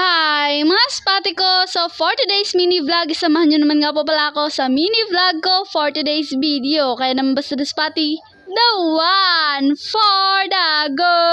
Hi, mga spati ko! So, for today's mini vlog, samahan nyo naman nga po pala ako sa mini vlog ko for today's video. Kaya naman basta the spati, the one for the go!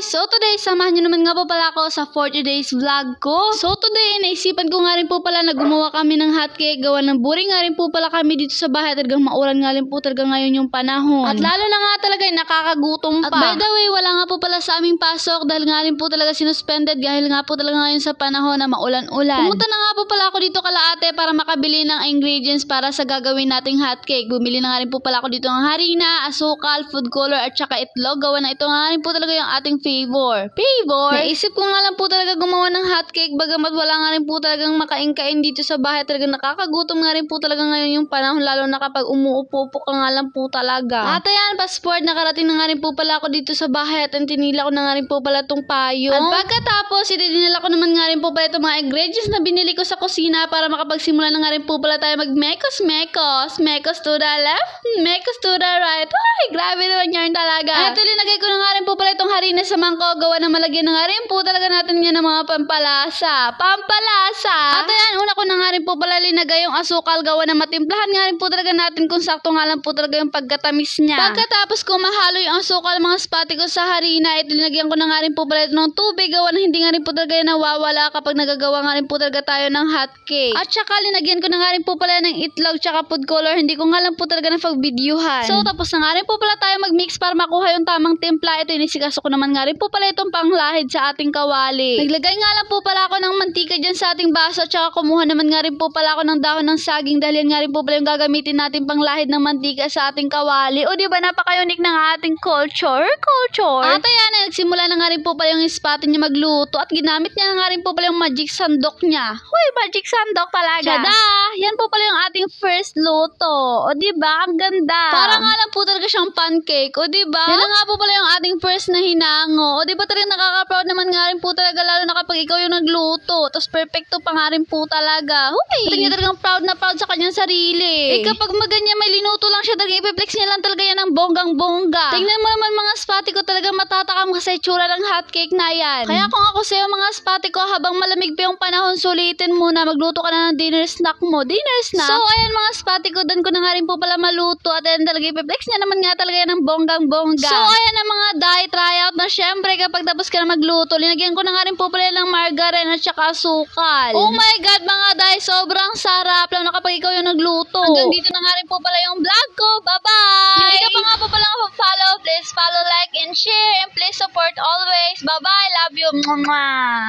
Guys! So today, samahan nyo naman nga po pala ako sa 40 days vlog ko. So today, naisipan ko nga rin po pala na gumawa kami ng hotcake. Gawa ng boring nga rin po pala kami dito sa bahay. Talagang maulan nga rin po talaga ngayon yung panahon. At lalo na nga talaga, eh, nakakagutom pa. At by the way, wala nga po pala sa aming pasok dahil nga rin po talaga sinuspended dahil nga po talaga ngayon sa panahon na maulan-ulan. Pumunta na nga po pala ako dito kala ate para makabili ng ingredients para sa gagawin nating hotcake. Bumili na nga rin po pala ako dito ng harina, asukal, food color at saka itlog. Gawa na ito nga rin po talaga yung ating favor. Favor? Naisip ko nga lang po talaga gumawa ng hotcake bagamat wala nga rin po talagang makain-kain dito sa bahay. Talagang nakakagutom nga rin po talaga ngayon yung panahon lalo na kapag umuupo ka nga lang po talaga. At ayan, passport, nakarating na nga rin po pala ako dito sa bahay at tinila ko na nga rin po pala itong payo. At pagkatapos, idinila ko naman nga rin po pala itong mga ingredients na binili ko sa kusina para makapagsimula na nga rin po pala tayo mag-mekos-mekos. Mekos to the left, mekos to the right. Ay, grabe naman yan talaga. At linagay ko na nga rin po pala itong harina sa mangkok. Gawa na malagyan na nga rin po talaga natin yan ng mga pampalasa. Pampalasa! At ayan, una ko na nga rin po pala linagay yung asukal. Gawa na matimplahan nga rin po talaga natin kung sakto nga lang po talaga yung pagkatamis niya. Pagkatapos ko mahalo yung asukal mga spati ko sa harina, ito linagyan ko na nga rin po pala ito ng tubig. Gawa na hindi nga rin po talaga yan nawawala kapag nagagawa nga rin po talaga tayo ng hot cake. At saka linagyan ko na nga rin po pala ng itlog tsaka food color. Hindi ko nga lang po talaga napag-videohan. So tapos na nga rin po pala tayo mag-mix para makuha yung tamang timpla. Ito inisikaso ko naman nga rin po pala itong panglahid sa ating kawali. Naglagay nga lang po pala ako ng mantika dyan sa ating baso at saka kumuha naman nga rin po pala ako ng dahon ng saging dahil yan nga rin po pala yung gagamitin natin panglahid ng mantika sa ating kawali. O di ba napaka-unique ng ating culture? Culture? At ayan, nagsimula na nga rin po pala yung spot niya magluto at ginamit niya na nga rin po pala yung magic sandok niya. Huy, magic sandok talaga. Tada! Yan po pala yung ating first luto. O di ba? Ang ganda. Parang nga lang po talaga siyang pancake. O di ba? Yan nga po pala yung ating first na hinango. O di ba talaga nakaka-proud naman nga rin po talaga lalo na kapag ikaw yung nagluto. Tapos perfecto pa nga rin po talaga. Huy! Tingnan talagang proud na proud sa kanyang sarili. Eh kapag maganya may linuto lang siya talaga ipiplex niya lang talaga yan ng bonggang-bongga. Tingnan mo naman mga spati ko talaga matatakam ka sa itsura ng hotcake na yan. Kaya kung ako sa'yo mga spati ko habang malamig pa yung panahon sulitin muna magluto ka na ng dinner snack mo. Dinner snack? So ayan mga spati ko doon ko na nga rin po pala maluto at ayan talaga ipiplex niya naman nga talaga yan ng bonggang-bongga. So ayan ang mga diet tryout na syempre kapag tapos ka na magluto linagyan ko na nga rin po pala ng margarine at saka asukal. Oh my god mga day, sobrang sarap lalo na kapag ikaw yung nagluto. Hanggang dito na nga rin po pala yung vlog ko. Bye-bye! Hindi ka pa nga po pala follow please follow, like, and share, and please support always. Bye-bye! Love you! Mwah!